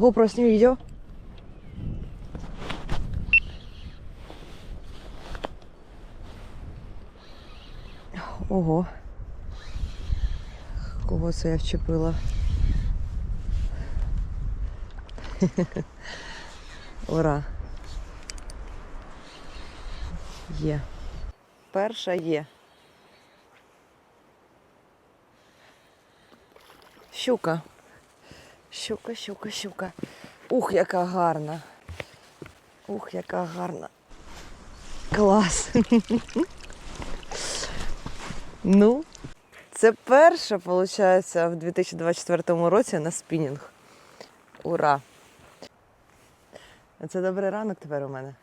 GoPro, сними видео. Ого. Кого це я вчепила? Ура. Є. Перша є. Щука. Щука, щука, щука. Ух, яка гарна. Ух, яка гарна. Клас. ну, це перша, виходить, в 2024 році на спінінг. Ура! Це добрий ранок тепер у мене.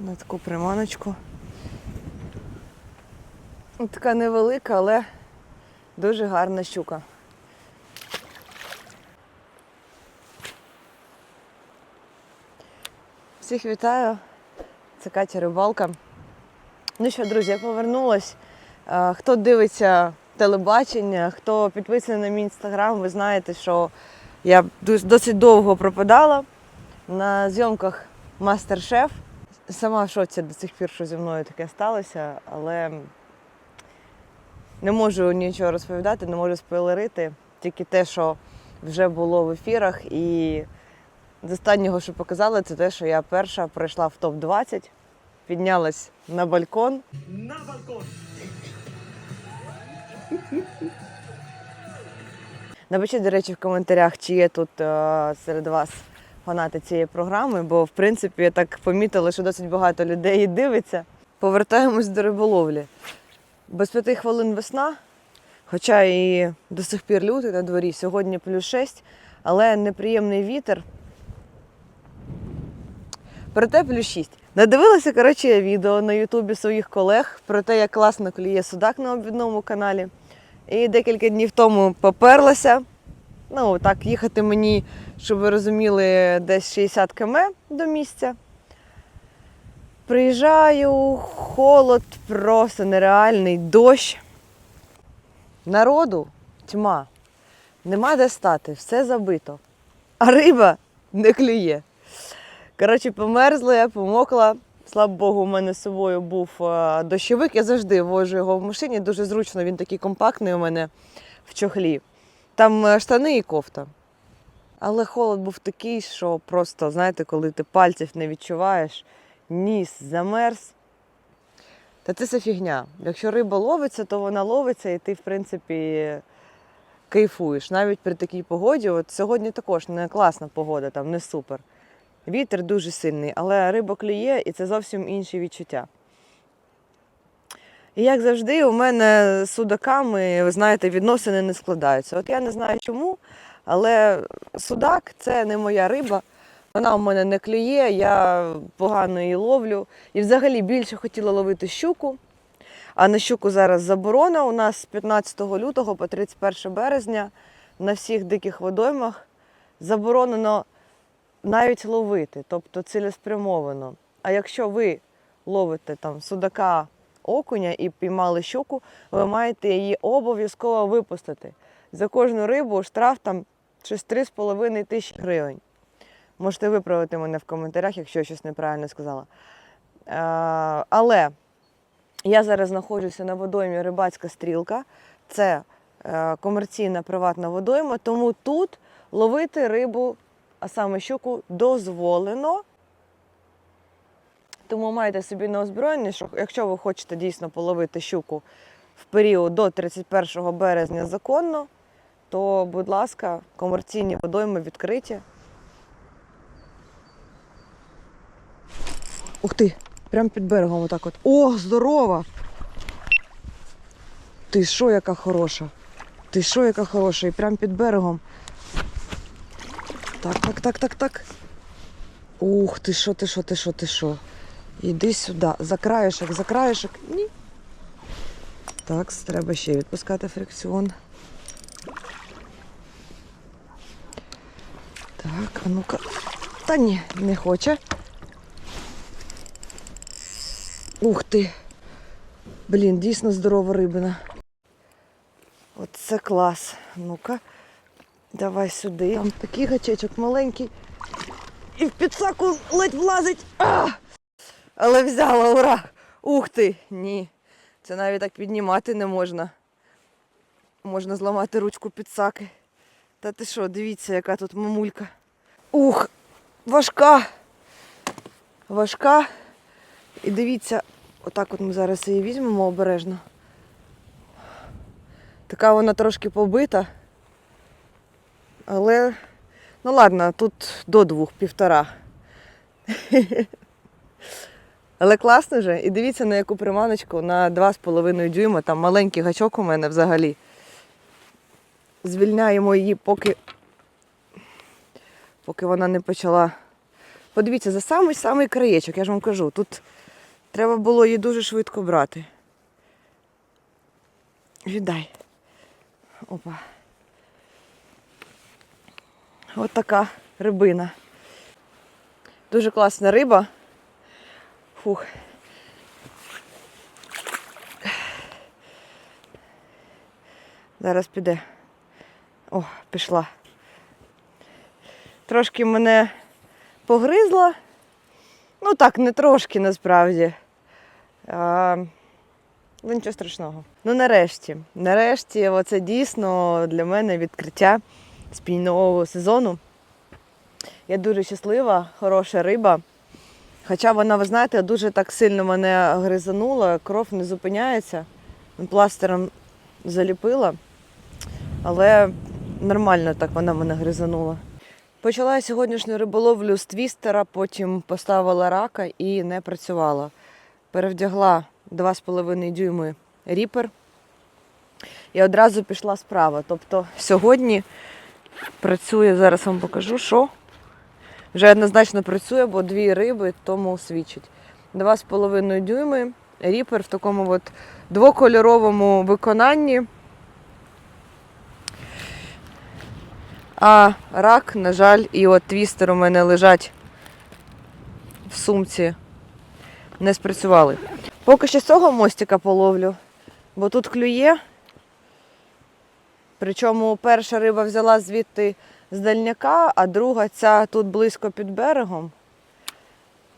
На таку приманочку. Така невелика, але дуже гарна щука. Всіх вітаю. Це Катя Рибалка. Ну що, друзі, я повернулась. Хто дивиться телебачення, хто підписаний на мій інстаграм, ви знаєте, що я досить довго пропадала на зйомках Мастер-Шеф. Сама в шоці до цих пір, що зі мною таке сталося, але не можу нічого розповідати, не можу спойлерити. Тільки те, що вже було в ефірах. І з останнього, що показали, це те, що я перша пройшла в топ-20, піднялась на балкон. на балкон. Напишіть, до речі, в коментарях, чи є тут е, серед вас фанати цієї програми, бо в принципі я так помітила, що досить багато людей дивиться. Повертаємось до риболовлі. Без п'яти хвилин весна, хоча і до сих пір лютий на дворі, сьогодні плюс 6, але неприємний вітер. Проте плюс 6. Надивилася, коротше, я відео на Ютубі своїх колег про те, як класно клює судак на обідному каналі. І декілька днів тому поперлася. Ну, так, їхати мені, щоб ви розуміли, десь 60 км до місця. Приїжджаю, холод просто нереальний, дощ. Народу тьма. Нема де стати, все забито. А риба не клює. Коротше, померзла я, помокла. Слава Богу, у мене з собою був е, дощовик. Я завжди вожу його в машині. Дуже зручно, він такий компактний у мене в чохлі. Там е, штани і кофта. Але холод був такий, що просто, знаєте, коли ти пальців не відчуваєш, ніс замерз. Та це все фігня. Якщо риба ловиться, то вона ловиться, і ти, в принципі, кайфуєш. Навіть при такій погоді. От сьогодні також не класна погода, там не супер. Вітер дуже сильний, але риба клює і це зовсім інші відчуття. І як завжди, у мене з судаками, ви знаєте, відносини не складаються. От я не знаю чому, але судак це не моя риба. Вона у мене не клює, я погано її ловлю. І взагалі більше хотіла ловити щуку. А на щуку зараз заборона. У нас з 15 лютого по 31 березня на всіх диких водоймах заборонено навіть ловити, тобто цілеспрямовано. А якщо ви ловите там судака окуня і піймали щуку, ви маєте її обов'язково випустити. За кожну рибу штраф там щось 3,5 тисячі гривень. Можете виправити мене в коментарях, якщо я щось неправильно сказала. Е, але я зараз знаходжуся на водоймі Рибацька стрілка. Це е, комерційна приватна водойма, тому тут ловити рибу, а саме щуку, дозволено. Тому майте собі на озброєння, що якщо ви хочете дійсно половити щуку в період до 31 березня законно, то, будь ласка, комерційні водойми відкриті. Ух ти! Прямо під берегом отак от. О, здорова! Ти що, яка хороша? Ти що, яка хороша? І прямо під берегом. Так, так, так, так, так. Ух, ти що, ти що, ти що, ти що? Іди сюди. За краєшок, за краєшок. Ні. Так, треба ще відпускати фрикціон. Так, а ну-ка. Та ні, не хоче. Ух ти. Блін, дійсно здорова рибина. Оце клас. Ну-ка, давай сюди. Там такий гачечок маленький. І в підсаку ледь влазить. А! Але взяла, ура! Ух ти! Ні. Це навіть так піднімати не можна. Можна зламати ручку підсаки. Та ти що, дивіться, яка тут мамулька. Ух, важка. Важка. І дивіться, отак от ми зараз її візьмемо обережно. Така вона трошки побита. Але, ну ладно, тут до двох, півтора. Але класно же. І дивіться на яку приманочку на 2,5 дюйма. Там маленький гачок у мене взагалі. Звільняємо її, поки, поки вона не почала. Подивіться, за самий самий краєчок, я ж вам кажу, тут треба було її дуже швидко брати. Віддай. Опа. От така рибина. Дуже класна риба. Фух. Зараз піде. О, пішла. Трошки мене погризла. Ну так, не трошки насправді. Ну, нічого страшного. Ну, нарешті. Нарешті, оце дійсно для мене відкриття спільного сезону. Я дуже щаслива, хороша риба. Хоча вона, ви знаєте, дуже так сильно мене гризанула, кров не зупиняється. Пластером заліпила, але нормально так вона мене гризанула. Почала я сьогоднішню риболовлю з твістера, потім поставила рака і не працювала. Перевдягла 2,5 дюйми ріпер і одразу пішла справа. Тобто сьогодні працює, зараз вам покажу, що вже однозначно працює, бо дві риби тому свідчить. 2,5 дюйми, ріпер в такому от двокольоровому виконанні. А рак, на жаль, і от твістер у мене лежать в сумці, не спрацювали. Поки що з цього мостика половлю, бо тут клює. Причому перша риба взяла звідти з дальняка, а друга ця тут близько під берегом.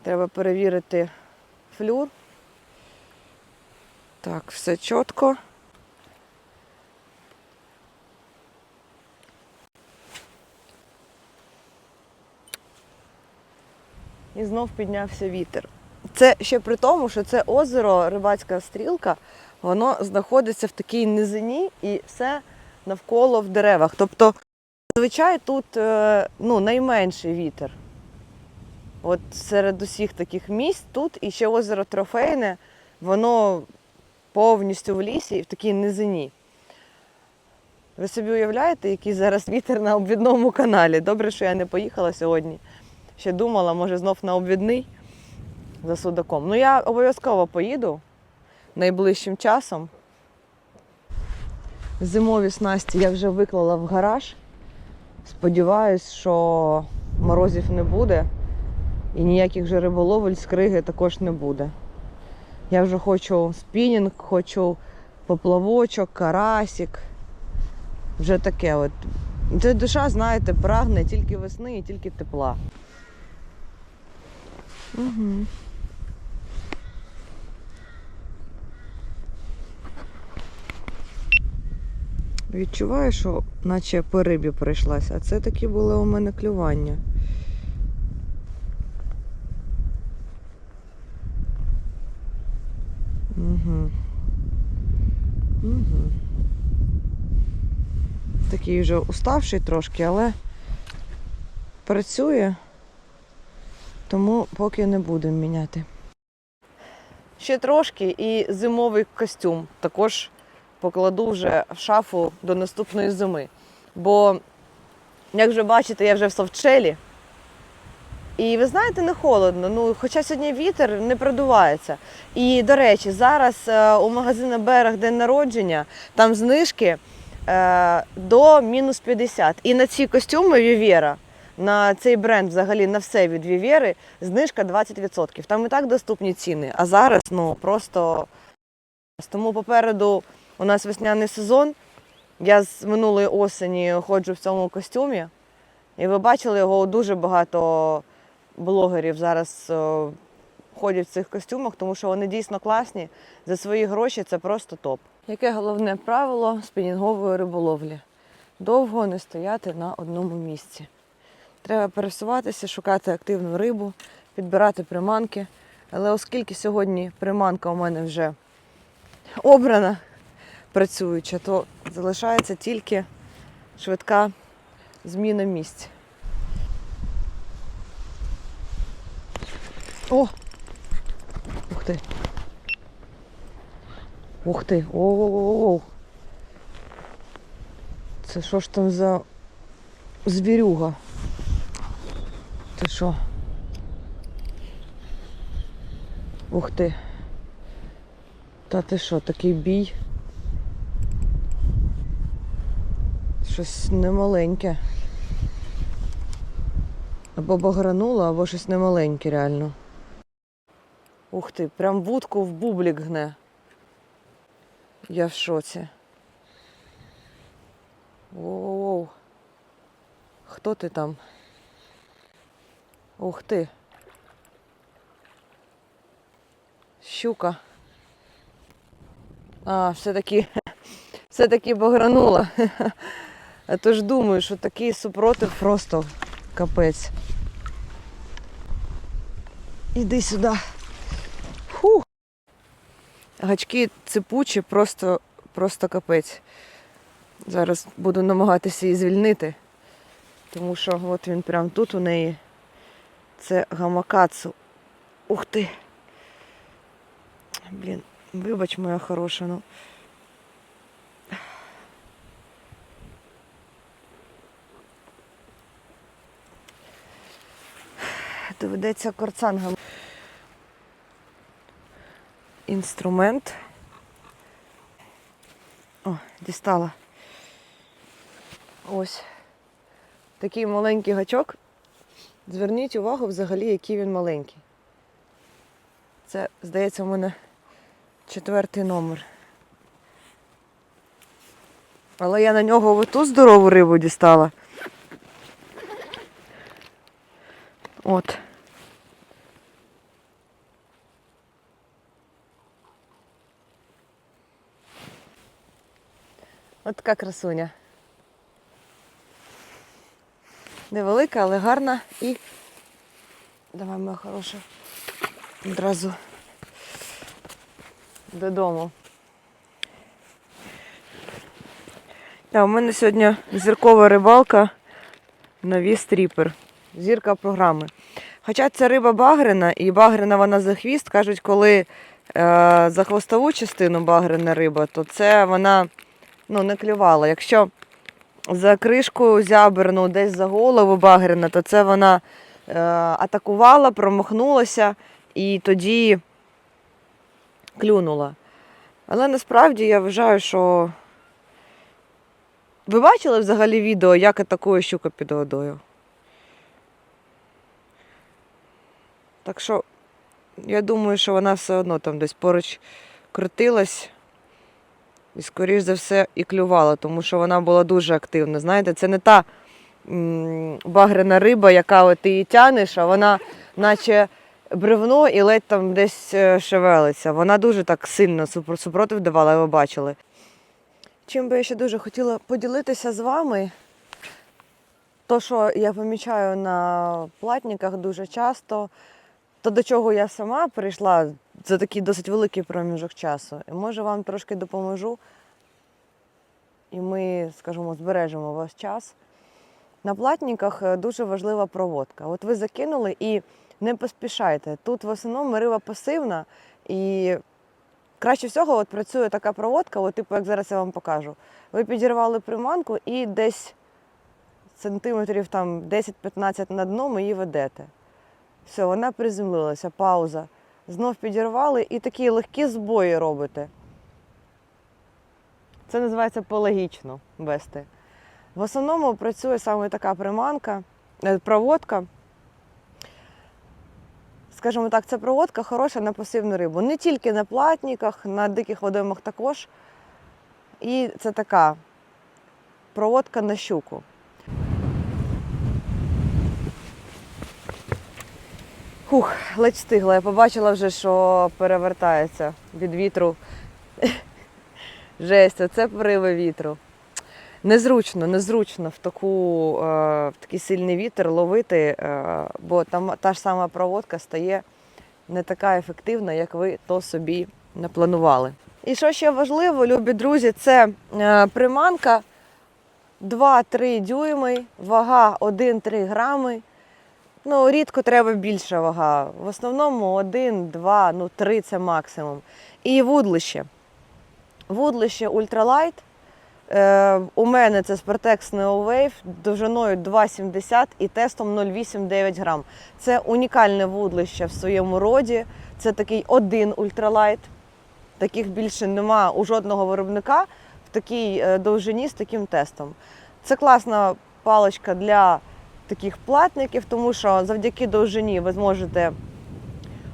Треба перевірити флюр. Так, все чітко. І знов піднявся вітер. Це ще при тому, що це озеро, рибацька стрілка, воно знаходиться в такій низині і все навколо в деревах. Тобто, зазвичай тут е, ну, найменший вітер. От серед усіх таких місць тут і ще озеро Трофейне, воно повністю в лісі і в такій низині. Ви собі уявляєте, який зараз вітер на обвідному каналі? Добре, що я не поїхала сьогодні. Ще думала, може знов на обвідний за судаком. Ну, я обов'язково поїду найближчим часом. Зимові снасті я вже виклала в гараж. Сподіваюсь, що морозів не буде і ніяких же риболовель з криги також не буде. Я вже хочу спінінг, хочу поплавочок, карасик. Вже таке от. Це душа, знаєте, прагне тільки весни і тільки тепла. Угу. Відчуваю, що наче по рибі прийшлася, а це такі були у мене клювання. Угу. Угу. Такий вже уставший трошки, але працює, тому поки не будемо міняти. Ще трошки і зимовий костюм також покладу вже в шафу до наступної зими. Бо, як вже бачите, я вже в совчелі. І ви знаєте, не холодно. Ну, хоча сьогодні вітер не продувається. І, до речі, зараз е, у магазину Берег день народження, там знижки е, до мінус 50. І на ці костюми Вівєра, на цей бренд взагалі на все від Вівєри, знижка 20%. Там і так доступні ціни. А зараз ну просто Тому попереду у нас весняний сезон. Я з минулої осені ходжу в цьому костюмі, і ви бачили його дуже багато блогерів зараз е, ходять в цих костюмах, тому що вони дійсно класні. За свої гроші це просто топ. Яке головне правило спінінгової риболовлі? Довго не стояти на одному місці. Треба пересуватися, шукати активну рибу, підбирати приманки. Але оскільки сьогодні приманка у мене вже обрана, працююча, то залишається тільки швидка зміна місць. О! Ух ти! Ух ти! О-о-о! Це що ж там за звірюга? Ти що? Ух ти! Та ти що, такий бій? Щось немаленьке. Або багрануло, або щось немаленьке реально. Ух ти, прям вудку в бублік гне. Я в шоці. Воу. Хто ти там? Ух ти. Щука. А, все-таки, все-таки багранула. А то ж думаю, що такий супротив просто капець. Іди сюди. Фу. Гачки ципучі, просто, просто капець. Зараз буду намагатися її звільнити, тому що от він прям тут у неї. Це гамакацу. Ух ти. Блін, вибач, моя хороша, ну. Доведеться корцангам. Інструмент. О, дістала. Ось. Такий маленький гачок. Зверніть увагу взагалі, який він маленький. Це, здається, у мене четвертий номер. Але я на нього оту здорову рибу дістала. От. От така красуня. Невелика, але гарна і давай, моя хороша, одразу додому. Так, у мене сьогодні зіркова рибалка нові стріпер. Зірка програми. Хоча це риба багрена, і багрена вона за хвіст. Кажуть, коли е, за хвостову частину багрена риба, то це вона ну, не клювала. Якщо за кришку зяберну десь за голову багрена, то це вона е, атакувала, промахнулася і тоді клюнула. Але насправді я вважаю, що ви бачили взагалі відео, як атакує щука під водою? Так що я думаю, що вона все одно там десь поруч крутилась і, скоріш за все, і клювала, тому що вона була дуже активна. Знаєте, це не та багряна риба, яка от ти її тянеш, а вона наче бревно і ледь там десь е, шевелиться. Вона дуже так сильно супро- супротив давала, ви бачили. Чим би я ще дуже хотіла поділитися з вами, то, що я помічаю на платниках дуже часто, то до чого я сама прийшла за такий досить великий проміжок часу. І може вам трошки допоможу, і ми, скажімо, збережемо ваш час. На платниках е, дуже важлива проводка. От ви закинули і не поспішайте. Тут в основному риба пасивна і краще всього от працює така проводка, от, типу, як зараз я вам покажу. Ви підірвали приманку і десь сантиметрів там 10-15 на дно ми її ведете. Все, вона приземлилася, пауза. Знов підірвали і такі легкі збої робите. Це називається пелагічно вести. В основному працює саме така приманка, е, проводка. скажімо так, ця проводка хороша на пасивну рибу. Не тільки на платниках, на диких водоймах також. І це така проводка на щуку. Хух, ледь встигла. Я побачила вже, що перевертається від вітру. Жесть, оце пориви вітру. Незручно, незручно в, таку, е, в такий сильний вітер ловити, е, бо там та ж сама проводка стає не така ефективна, як ви то собі напланували. І що ще важливо, любі друзі, це е, приманка 2-3 дюйми, вага 1-3 грами. Ну, рідко треба більша вага. В основному 1, 2, ну 3 це максимум. І вудлище. Вудлище ультралайт. Е, у мене це Spartex Neo Wave довжиною 2,70 і тестом 0,8-9 грам. Це унікальне вудлище в своєму роді. Це такий один ультралайт. Таких більше нема у жодного виробника в такій е, довжині з таким тестом. Це класна паличка для таких платників, тому що завдяки довжині ви зможете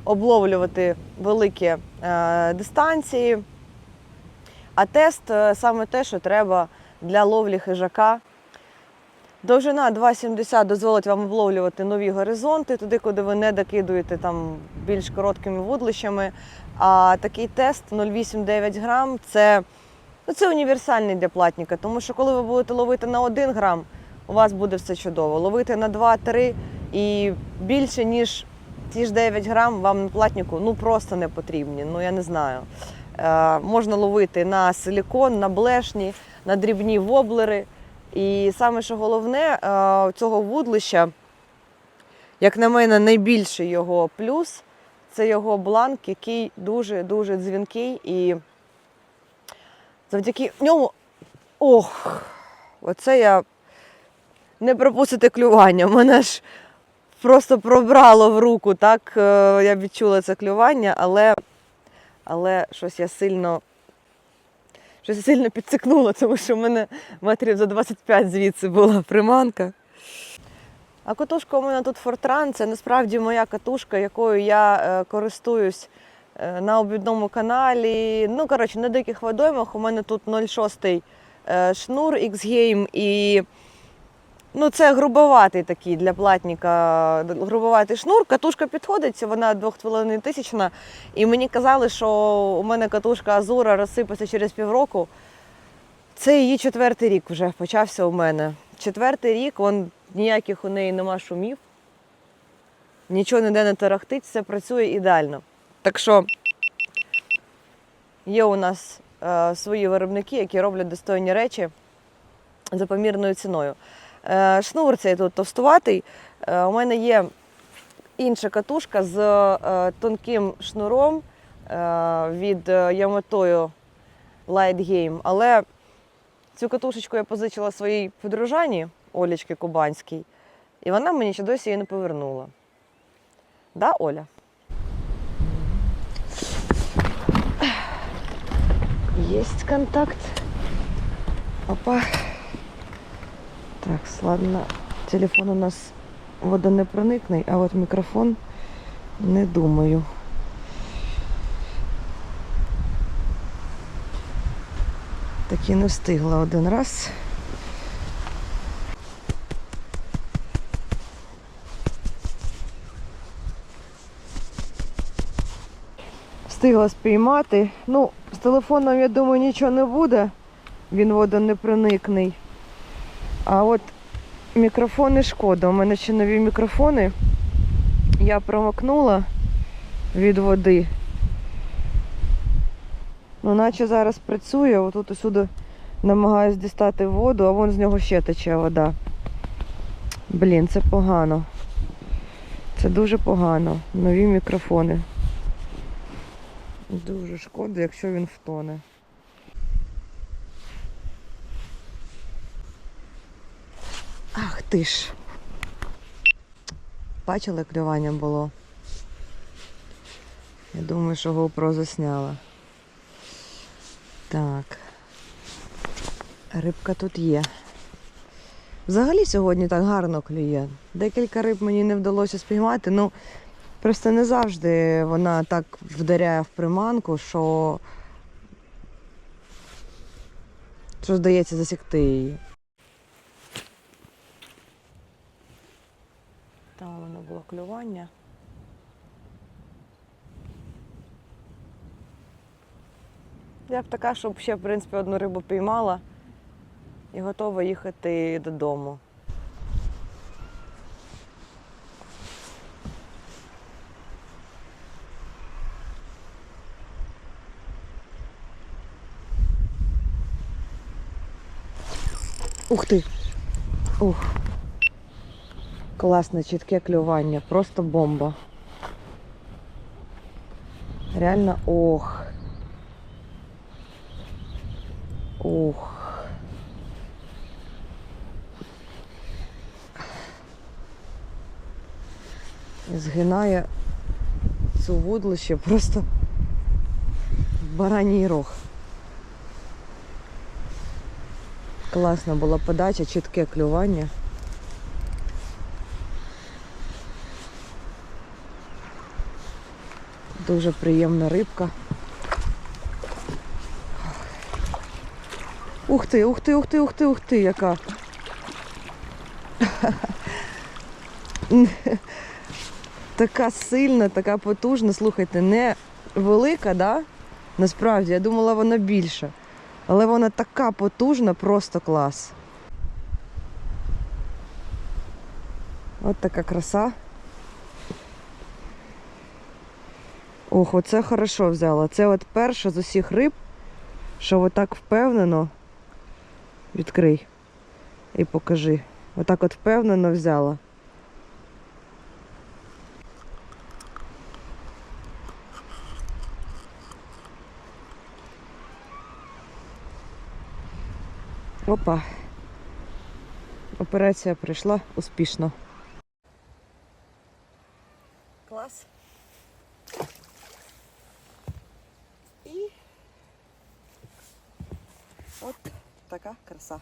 обловлювати великі е, дистанції. А тест е, саме те, що треба для ловлі хижака. Довжина 2,70 дозволить вам обловлювати нові горизонти, туди, куди ви не докидуєте там більш короткими вудлищами. А такий тест 0,8-9 грам це, ну, це універсальний для платника, тому що коли ви будете ловити на 1 грам, у вас буде все чудово. Ловити на 2-3 і більше, ніж ті ж 9 грам, вам на платнику ну, просто не потрібні. Ну я не знаю. Е, можна ловити на силікон, на блешні, на дрібні воблери. І саме що головне, е, цього вудлища, як на мене, найбільший його плюс це його бланк, який дуже-дуже дзвінкий. І завдяки ньому. Ох! Оце я не пропустити клювання. Мене ж просто пробрало в руку, так е, я відчула це клювання, але, але щось я сильно. Щось сильно підсикнула, тому що в мене метрів за 25 звідси була приманка. А катушка у мене тут Фортран, це насправді моя катушка, якою я е, користуюсь е, на обідному каналі. Ну, коротше, на диких водоймах у мене тут 0,6 е, шнур X-Game і ну, це грубоватий такий для платника, грубоватий шнур. Катушка підходить, вона 2,5 тисячна. І мені казали, що у мене катушка Азура розсипеться через півроку. Це її четвертий рік вже почався у мене. Четвертий рік, он, ніяких у неї нема шумів, нічого ніде не тарахтить, все працює ідеально. Так що є у нас е, свої виробники, які роблять достойні речі за помірною ціною. Е, шнур цей тут товстуватий. Е, у мене є інша катушка з е, тонким шнуром від Yamato Light Game, але Цю катушечку я позичила своїй подружані Олічки Кубанській, і вона мені ще досі її не повернула. Да, Оля? Есть контакт. Опа. Так, ладно. Телефон у нас водонепроникний, а от мікрофон не думаю. Так і не встигла один раз. Встигла спіймати. Ну, з телефоном, я думаю, нічого не буде. Він водонепроникний. А от мікрофони шкода. У мене ще нові мікрофони. Я промокнула від води. Ну, наче зараз працює, отут усюди намагаюсь дістати воду, а вон з нього ще тече вода. Блін, це погано. Це дуже погано. Нові мікрофони. Дуже шкода, якщо він втоне. Ах ти ж. Бачили, клювання було? Я думаю, що GoPro засняла. Так. Рибка тут є. Взагалі сьогодні так гарно клює. Декілька риб мені не вдалося спіймати. Ну, Просто не завжди вона так вдаряє в приманку, що, що здається засікти її. Там воно було клювання. Я б така, щоб ще, в принципі, одну рибу піймала і готова їхати додому. Ух ти! Ух. Класне, чітке клювання, просто бомба. Реально ох. Ух. Згинає цю вудлище просто бараній рог. Класна була подача, чітке клювання. Дуже приємна рибка. Ух ти, ух ти, ух ти, ух ти, ух ти, яка. така сильна, така потужна. Слухайте, не велика, да? Насправді, я думала, вона більша. Але вона така потужна, просто клас. От така краса. Ох, оце хорошо взяла. Це от перша з усіх риб, що отак впевнено. Відкрий і покажи. Отак от впевнено взяла. Опа. Операція пройшла успішно. Клас. І от така краса.